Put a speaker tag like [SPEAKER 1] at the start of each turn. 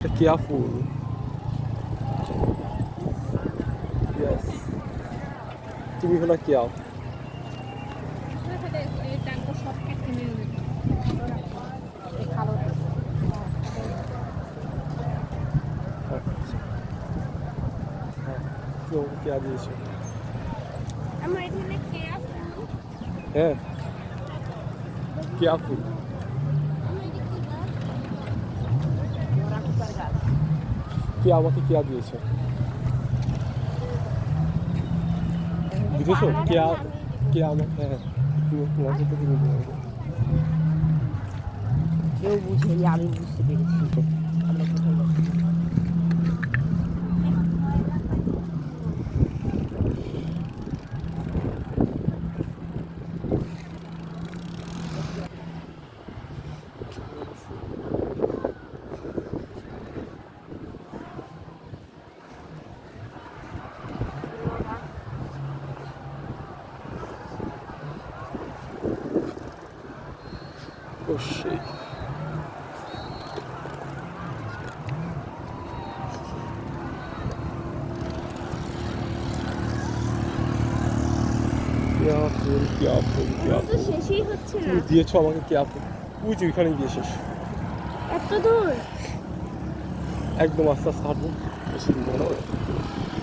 [SPEAKER 1] এটা কেয়া ফুল ইয়েস তুমি হলো কেয়া হ্যাঁ কেউ কেয়া দিয়েছে
[SPEAKER 2] আমার এখানে কেয়া
[SPEAKER 1] হ্যাঁ কেয়া ফুল কে আমাকে কেয়া দিয়েছে? বুঝেছ? কেয়া কে আমাকে হ্যাঁ তুমি- তোমার সাথে তুমি
[SPEAKER 3] কেউ বুঝেনি, আমি বুঝতে পেরেছি।
[SPEAKER 1] সেই কেয়া ফুল কেয়া ফুল কেয়া ফুল।
[SPEAKER 2] শেষই হচ্ছে না।
[SPEAKER 1] তুমি দিয়েছ আমাকে কেয়া ফুল। ওই যে ওইখানে গিয়ে শেষ।
[SPEAKER 2] এত দূর?
[SPEAKER 1] একদম আস্তে আস্তে হাঁটবো। বেশি দূর।